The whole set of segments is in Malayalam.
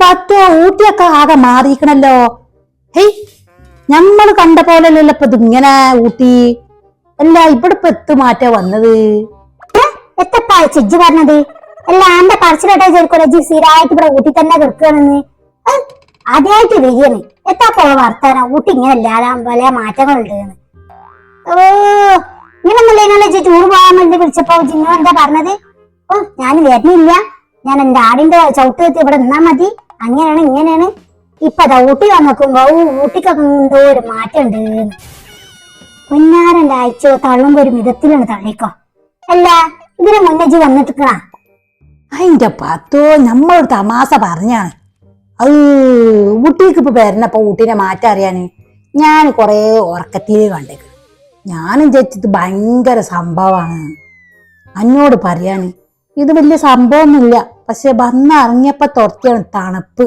പത്തോ ഊട്ടിയൊക്കെ ആകെ മാറിയിക്കണല്ലോ ഹേയ് നമ്മൾ കണ്ട പോലല്ലല്ലോ ഇപ്പൊ ഇങ്ങനെ ഊട്ടി. അല്ല ഇവിടെ ഇപ്പൊ എത്തു മാറ്റ വന്നത്? എത്തപ്പാ ചിജ്ജ് പറഞ്ഞത്? അല്ല ആന്റെ പറച്ചിലോട്ടെ ചേർക്കൂല ജി സ്ഥിരമായിട്ട് ഇവിടെ ഊട്ടി തന്നെ കിടക്കുകയാണെന്ന് ആദ്യമായിട്ട് വരികയാണ്. എത്താ പോള വർത്താന? ഊട്ടി ഇങ്ങനെ അല്ലാതെ പല മാറ്റങ്ങളുണ്ട്. ഓ ഇങ്ങനൊന്നല്ലേ ജി ടൂർ പോകാൻ വേണ്ടി വിളിച്ചപ്പോ? ജിങ്ങോ എന്താ പറഞ്ഞത്? ഓ ഞാൻ വരുന്നില്ല. ഞാൻ എന്റെ ആടിന്റെ ചവിട്ട് ഇവിടെ നിന്നാ മതി. അങ്ങനെയാണ് ഇങ്ങനെയാണ്. ഇപ്പൊ അതാ ഊട്ടി വന്നോക്കുമ്പോ ഊട്ടിക്കൊക്കെ എന്തോ ഒരു മാറ്റം ഉണ്ട് പൊന്നാരന്റെ അയച്ചു തള്ളുമ്പോ ഒരു മിതത്തിലാണ് തള്ളിക്കോ. അല്ല ഇതിനെ മുന്നേ വന്നിട്ടാ അതിന്റെ പത്തോ നമ്മളൊരു തമാശ പറഞ്ഞാണ്. അത് ഊട്ടിക്ക് ഇപ്പൊ വരണപ്പോ ഊട്ടിനെ മാറ്റം അറിയാന് ഞാൻ കൊറേ ഉറക്കത്തിൽ കണ്ടേക്ക്. ഞാനും ചേച്ചിത് ഭയങ്കര സംഭവമാണ് അന്നോട് പറയാന് ഇത് വലിയ സംഭവമൊന്നുമില്ല. പക്ഷെ വന്നിറങ്ങിയപ്പോ തുറത്തിയാണ് തണുപ്പ്.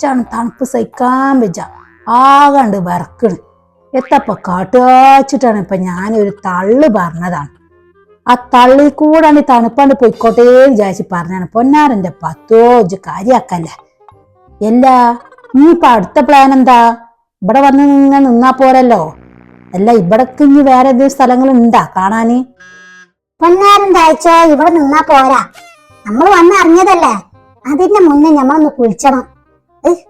ചാണ് തണുപ്പ് സഹിക്കാൻ വെച്ച ആകണ്ട് വിറക്കണ്. എത്തപ്പ കാട്ടുകാച്ചിട്ടാണ് ഇപ്പൊ ഞാനൊരു തള്ളു പറഞ്ഞതാണ്. ആ തള്ളിൽ കൂടാണ് ഈ തണുപ്പാണ്ട് പൊയ്ക്കോട്ടേ വിചാരിച്ച് പറഞ്ഞാണ് പൊന്നാറിന്റെ പത്തോ ഇജ് കാര്യാക്കല്ല? എല്ലാ നീ ഇപ്പൊ അടുത്ത പ്ലാൻ എന്താ? ഇവിടെ വന്ന് നിങ്ങൾ നിന്നാ പോരല്ലോ. അല്ല ഇവിടക്ക് ഇനി വേറെ ഏതെങ്കിലും സ്ഥലങ്ങൾ ഉണ്ടാ കാണാന് ആഴ്ച ഇവിടെ നിന്നാ പോരാ. നമ്മൾ വന്ന് അറിഞ്ഞതല്ലേ അതിന്റെ മുന്നേ നമ്മളൊന്ന് കുളിച്ചണം.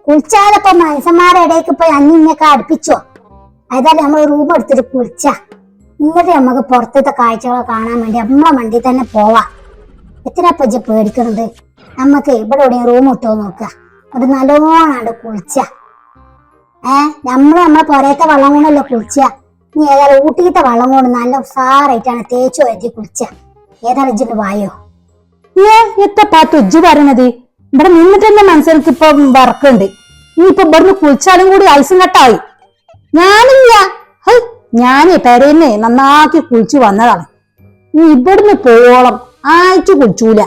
കുളിച്ചാലപ്പോ മനുഷ്യന്മാരുടെ ഇടയ്ക്ക് പോയി അന്നിങ്ങൊക്കെ അടുപ്പിച്ചോ? അതായത് നമ്മൾ റൂം എടുത്തിട്ട് കുളിച്ച. ഇന്നത്തെ നമുക്ക് പുറത്തത്തെ കാഴ്ചകൾ കാണാൻ വേണ്ടി നമ്മളെ വണ്ടി തന്നെ പോവാ. എത്ര പച്ച പേടിക്കണത്? നമുക്ക് ഇവിടെ എവിടെയും റൂം ഇട്ടോ നോക്കുക അത് നല്ലോണാണ്ട് കുളിച്ച. ഏ നമ്മൾ നമ്മളെ പുറത്തെ വെള്ളം കൊണ്ടല്ലോ കുളിച്ച? ഇനി ഏതായാലും ഊട്ടിയിട്ട വെള്ളം കൊണ്ട് നല്ല ഉസാറായിട്ടാണ് തേച്ചു വരുത്തി കുളിച്ച. ഏതായാലും ഇജ്ജിട്ട് വായോ? ഏ എത്ത പാത്തു ഇജ്ജ് പറയണത്? ഇവിടെ നിന്നിട്ട് തന്നെ മനസ്സിലേക്ക് ഇപ്പൊ വർക്കുണ്ട്. നീ ഇപ്പൊ ഇവിടുന്ന് കുളിച്ചാലും കൂടി ഐസും കട്ടായി. ഞാനില്ല. ഞാനേ പെരേന്നെ നന്നാക്കി കുളിച്ചു വന്നതാണ്. നീ ഇവിടുന്ന് പോവോളം. ആഴ്ച കുളിച്ചൂല.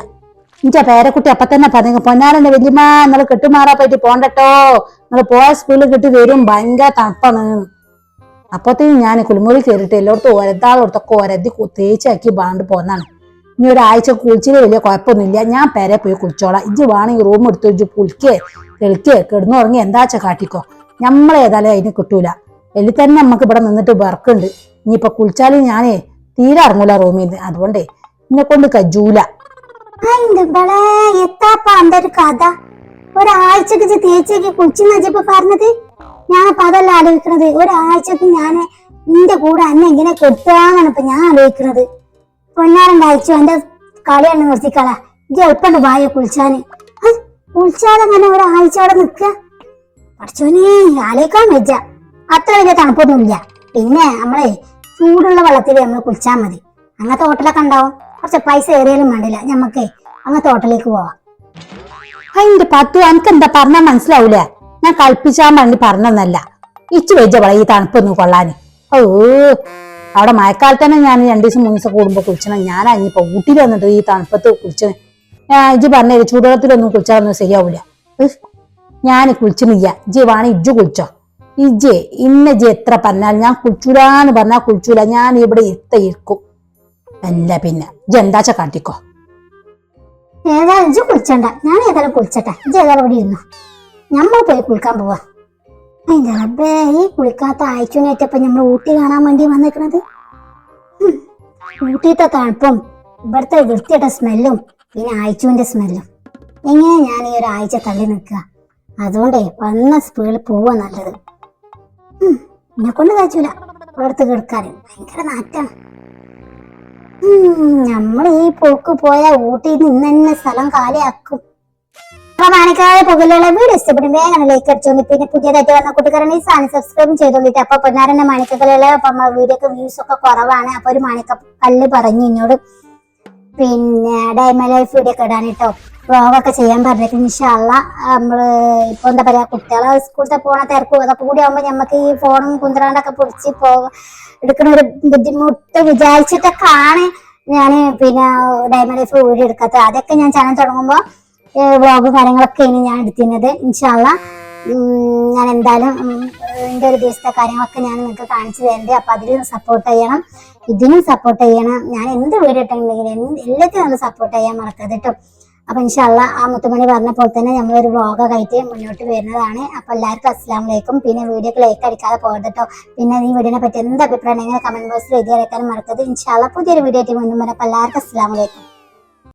എന്റെ പേരക്കുട്ടി അപ്പൊ തന്നെ പറഞ്ഞു പൊന്നാരന്റെ വലിയമ്മ നിങ്ങൾ കെട്ടുമാറാ പറ്റി പോണ്ടട്ടോ. നിങ്ങൾ പോയ സ്കൂളിൽ കിട്ടി വരും. ഭയങ്കര തണുപ്പാണ്. അപ്പത്തേക്കും ഞാൻ കുളിമുറി കയറിയിട്ട് എല്ലായിടത്തും ഒരതാളോടത്തൊക്കെ ഒരതി തേച്ചാക്കി ബാണ്ട് പോന്നാണ് ഇനി ഒരാഴ്ച കുളിച്ചിട്ട് വലിയ കുഴപ്പമൊന്നുമില്ല. ഞാൻ പേരെ പോയി കുളിച്ചോളാം. ഇജ്ജ് വേണമെങ്കിൽ റൂം എടുത്ത് ഇജ്ജ് കുളിക്കേ തെളിക്കേ കിടന്നുറങ്ങി എന്താച്ചാ കാട്ടിക്കോ. നമ്മളേതായാലും അതിന് കിട്ടൂല. എല്ലി തന്നെ നമുക്ക് ഇവിടെ നിന്നിട്ട് വർക്കുണ്ട് ഇനിയിപ്പൊ കുളിച്ചാലും ഞാനേ തീരെ ഇറങ്ങൂല റൂമിൽ നിന്ന് അതുകൊണ്ടേ എന്നെ കൊണ്ട് കജൂല. ബളേ ഒരു കഥ. ഒരാഴ്ചക്ക് തേച്ചേക്ക് കുളിച്ചെന്ന് പറഞ്ഞത്? ഞാൻ അപ്പൊ അതല്ല ആലോചിക്കണത്. ഒരാഴ്ചക്ക് ഞാൻ നിന്റെ കൂടെ അന്നെ എങ്ങനെ കെട്ടുകയെന്നാണ് ഇപ്പൊ ഞാൻ ആലോചിക്കണത്. പൊന്നാരന്റെ ആഴ്ച എന്റെ കളിയാണ് നിർത്തിക്കള. എളുപ്പണ്ട് വായ കുളിച്ചാന്. അങ്ങനെ ഒരാഴ്ച അവിടെ നിക്ക. പഠിച്ചോനെ ആലേക്കാൻ വെച്ച അത്ര വലിയ തണുപ്പൊന്നുമില്ല. പിന്നെ നമ്മളെ ചൂടുള്ള വെള്ളത്തിൽ നമ്മൾ കുളിച്ചാൽ മതി. അങ്ങനത്തെ ഹോട്ടലൊക്കെ ഉണ്ടാവും? കുറച്ച് പൈസ ഏറിയാലും വേണ്ടില്ല. ഞമ്മക്ക് അങ്ങനത്തെ ഹോട്ടലിലേക്ക് പോവാം. അതിന്റെ പത്തു എനിക്ക് എന്താ പറഞ്ഞാൽ മനസ്സിലാവൂല. ഞാൻ കളിപ്പിച്ചാൻ വേണ്ടി പറഞ്ഞതല്ല ഇച്ചു വെജവള ഈ തണുപ്പൊന്നും കൊള്ളാന്. ഓ അവിടെ മഴക്കാലത്ത് തന്നെ ഞാൻ രണ്ടു ദിവസം മൂന്ന് ദിവസം കൂടുമ്പോൾ കുളിച്ചണം. ഞാൻ ഇനിയിപ്പോ ഊട്ടിയിൽ വന്നിട്ട് ഈ തണുപ്പത്ത് കുളിച്ചത് ഇജ്ജ് പറഞ്ഞ ചൂടുവെള്ളത്തിലൊന്നും കുളിച്ചാലൊന്നും ശരിയാവില്ല. ഞാൻ കുളിച്ചിട്ടില്ല. ഇജ്ജ് വേണേ ഇജ്ജ് കുളിച്ചോ. ഇജ്ജ് ഇന്ന ഇജ്ജ് എത്ര പറഞ്ഞാൽ ഞാൻ കുളിച്ചൂലാന്ന് പറഞ്ഞാൽ കുളിച്ചൂല. ഞാൻ ഇവിടെ എത്ത ഇരിക്കും അല്ല പിന്നെ ഇജ്ജ് എന്താച്ചാ കാട്ടിക്കോ? ഏതായാലും ഇജ്ജ് കുളിച്ചണ്ട. ഞാൻ ഏതായാലും കുളിച്ചട്ടെ. ഇജ്ജ് ഏതായാലും ഇവിടെ ഇരുന്നു. നമ്മൾ പോയി കുളിക്കാൻ പോവാ. റബ്ബേ ഈ കുളിക്കാത്ത ആഴ്ചനേറ്റപ്പോ നമ്മൾ ഊട്ടി കാണാൻ വേണ്ടി വന്നിരിക്കണത്. ഊട്ടിയിട്ട തണുപ്പും ഇവിടുത്തെ വൃത്തിയുടെ സ്മെല്ലും പിന്നെ ആഴ്ചുവിന്റെ സ്മെല്ലും. എങ്ങനെ ഞാൻ ഈ ഒരു ആഴ്ച തള്ളി നിൽക്കുക? അതുകൊണ്ടേ വന്ന സ്പീഡിൽ പോവാ നല്ലത്. എന്നെ കൊണ്ട് കാച്ചൂല ഇവിടുത്തെ കിടക്കാൻ ഭയങ്കര നാറ്റാണ് നമ്മൾ ഈ പോക്ക് പോയാൽ ഊട്ടിയിൽ നിന്ന് തന്നെ സ്ഥലം കാലിയാക്കും. അപ്പൊ മാണിക്കാതെ പുകലുള്ള വീഡിയോ ഇഷ്ടപ്പെടും. വേഗം ലൈക്ക് അടിച്ചോണ്ട് പിന്നെ പുതിയതായിട്ട് വന്ന കൂട്ടുകാരനെ സാധനം സബ്സ്ക്രൈബ് ചെയ്തോണ്ടിട്ട് അപ്പൊ പൊന്നാരന്റെ മാണിക്കക്കല്ലുള്ള അപ്പൊ വീഡിയോക്ക് വ്യൂസ് ഒക്കെ കുറവാണ്. അപ്പൊ ഒരു മാണിക്ക കല്ല് പറഞ്ഞു എന്നോട് പിന്നെ ഡൈമ ലൈഫ് വീഡിയോ ഒക്കെ ഇടാൻ കേട്ടോ വ്ളോഗൊക്കെ ചെയ്യാൻ പറഞ്ഞിട്ട് ഇൻഷാല്ല നമ്മൾ ഇപ്പൊ എന്താ പറയാ കുട്ടികളെ സ്കൂളത്തെ പോണ തിരക്കും അതൊക്കെ കൂടി ആകുമ്പോ നമുക്ക് ഈ ഫോണും കുന്തറാണ്ടൊക്കെ പിടിച്ച് പോ എടുക്കുന്ന ഒരു ബുദ്ധിമുട്ട് വിചാരിച്ചിട്ടൊക്കെയാണ് ഞാൻ പിന്നെ ഡൈമ ലൈഫ് വീഡിയോ എടുക്കാത്തത് അതൊക്കെ ഞാൻ ചാനൽ തുടങ്ങുമ്പോൾ വ്ളോഗും ഇനി ഞാൻ എടുത്തിരുന്നത്. ഇൻഷാല്ല ഞാൻ എന്തായാലും എന്റെ ഒരു ദിവസത്തെ കാര്യങ്ങളൊക്കെ ഞാൻ നിങ്ങൾക്ക് കാണിച്ചു തരുന്നുണ്ട് അപ്പൊ അതിലും സപ്പോർട്ട് ചെയ്യണം. ഇതിനും സപ്പോർട്ട് ചെയ്യണം. ഞാൻ എന്ത് വീഡിയോ ഇട്ടുണ്ടെങ്കിലും എന്ത് എല്ലാത്തിനും നമ്മൾ സപ്പോർട്ട് ചെയ്യാൻ മറക്കരുത് കേട്ടോ. അപ്പൊ ഇൻഷാല്ല ആ മുത്തുമണി പറഞ്ഞ പോലെ തന്നെ നമ്മളൊരു വ്ളോഗൊക്കെ ആയിട്ട് മുന്നോട്ട് വരുന്നതാണ്. അപ്പൊ എല്ലാവർക്കും അസ്സാം വലൈക്കും പിന്നെ വീഡിയോക്ക് ലൈക്ക് അടിക്കാതെ പോകരുത് കേട്ടോ. പിന്നെ ഈ വീഡിയോനെ പറ്റി എന്ത് അഭിപ്രായം കമന്റ് ബോക്സിൽ എഴുതി അയക്കാനും മറക്കരുത്. ഇൻഷാല്ല പുതിയൊരു വീഡിയോ ആയിട്ട് മുന്നും വരാം. അപ്പോൾ എല്ലാവർക്കും അസ്സാം വലൈക്കും